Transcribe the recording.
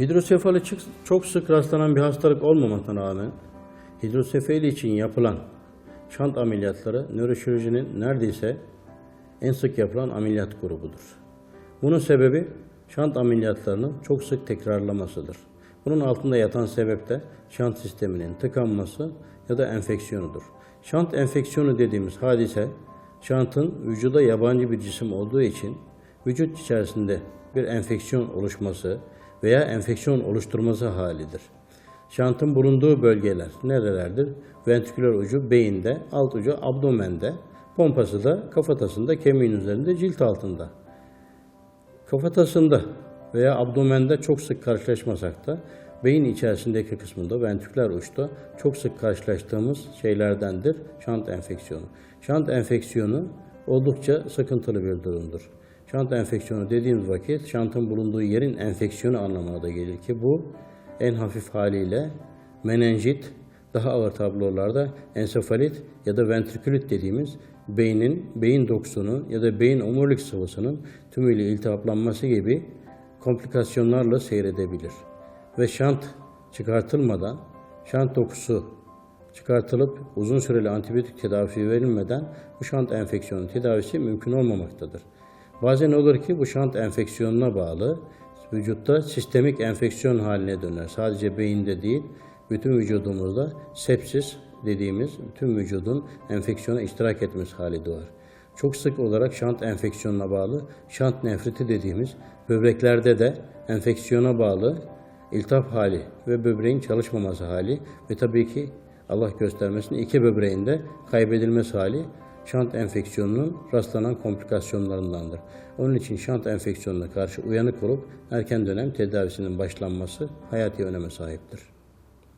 Hidrosefali çok sık rastlanan bir hastalık olmamasına rağmen hidrosefali için yapılan şant ameliyatları nöroşirurjinin neredeyse en sık yapılan ameliyat grubudur. Bunun sebebi şant ameliyatlarının çok sık tekrarlamasıdır. Bunun altında yatan sebep de şant sisteminin tıkanması ya da enfeksiyonudur. Şant enfeksiyonu dediğimiz hadise şantın vücuda yabancı bir cisim olduğu için vücut içerisinde bir enfeksiyon oluşması veya enfeksiyon oluşturması halidir. Şantın bulunduğu bölgeler nerelerdir? Ventriküler ucu beyinde, alt ucu abdomende, pompası da kafatasında, kemiğin üzerinde, cilt altında. Kafatasında veya abdomende çok sık karşılaşmasak da beyin içerisindeki kısmında ventriküler uçta çok sık karşılaştığımız şeylerdendir şant enfeksiyonu. Şant enfeksiyonu oldukça sıkıntılı bir durumdur. Şant enfeksiyonu dediğimiz vakit şantın bulunduğu yerin enfeksiyonu anlamına da gelir ki bu en hafif haliyle menenjit, daha ağır tablolarda ensefalit ya da ventrikülit dediğimiz beynin, beyin dokusunun ya da beyin omurilik sıvısının tümüyle iltihaplanması gibi komplikasyonlarla seyredebilir. Ve şant çıkartılmadan, şant dokusu çıkartılıp uzun süreli antibiyotik tedavisi verilmeden bu şant enfeksiyonu tedavisi mümkün olmamaktadır. Bazen olur ki bu şant enfeksiyonuna bağlı vücutta sistemik enfeksiyon haline döner. Sadece beyinde değil, bütün vücudumuzda sepsis dediğimiz bütün vücudun enfeksiyona iştirak etmesi hali doğar. Çok sık olarak şant enfeksiyonuna bağlı şant nefriti dediğimiz böbreklerde de enfeksiyona bağlı iltihap hali ve böbreğin çalışmaması hali ve tabii ki Allah göstermesin iki böbreğinde kaybedilmesi hali şant enfeksiyonunun rastlanan komplikasyonlarındandır. Onun için şant enfeksiyonuna karşı uyanık olup erken dönem tedavisinin başlanması hayati öneme sahiptir.